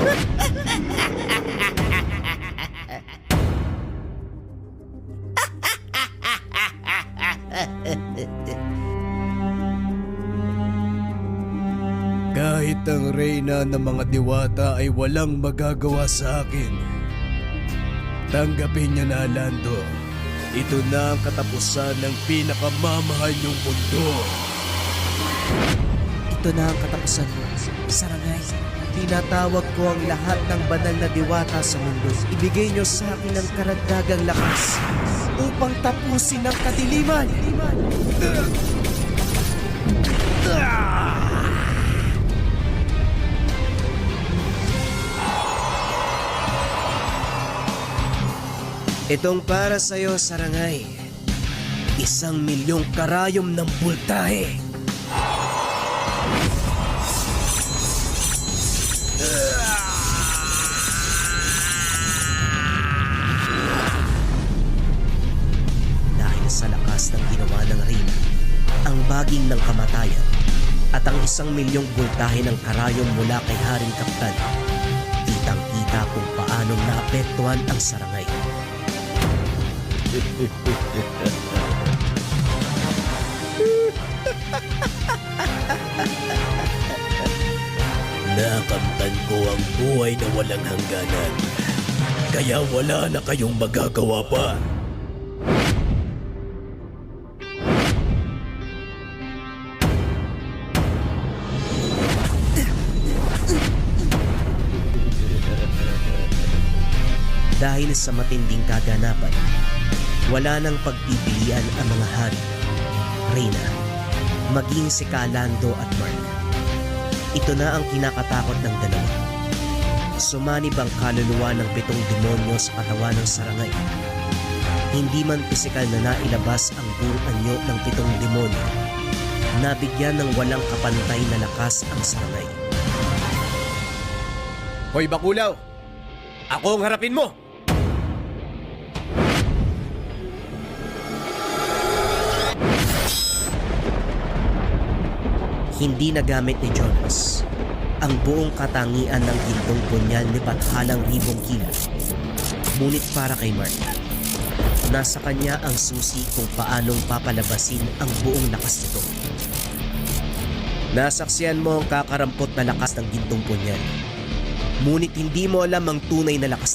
Kahit ang reyna ng mga diwata ay walang magagawa sa akin. Tanggapin niya na, Lando. Ito na ang katapusan ng pinakamamahal niyong mundo. Ito na ang katapusan mo. Sarangay, tinatawag ko ang lahat ng banal na diwata sa mundo. Ibigay niyo sa akin ang karagdagang lakas upang tapusin ang kadiliman. Itong para sa'yo, Sarangay. Isang milyong karayom ng bultahe. Dahil sa lakas ng ginawa ng ang baging ng kamatayan at ang isang milyong bultahe ng karayom mula kay Haring Kaptan. Kitang-kita kung paanong naapektuhan ang sarangay. Nakamtan ko ang buhay na walang hangganan. Kaya wala na kayong magagawa pa. Dahil sa matinding kaganapan, wala nang pagpipilian ang mga hari, Reyna, maging si Kalando at Mark. Ito na ang kinakatakot ng dalawa. Sumanib ang kaluluwa ng pitong demonyo sa katawan ng sarangay. Hindi man pisikal na nailabas ang buong anyo ng pitong demonyo, nabigyan ng walang kapantay na lakas ang sarangay. Hoy Bakulaw! Ako ang harapin mo! Hindi nagamit ni Jonas ang buong katangian ng gintong punyal ni Bathalang Ribong Kila. Ngunit para kay Mark, nasa kanya ang susi kung paanong papalabasin ang buong lakas nito. Nasaksiyan mo ang kakarampot na lakas ng gintong punyal. Ngunit hindi mo alam ang tunay na lakas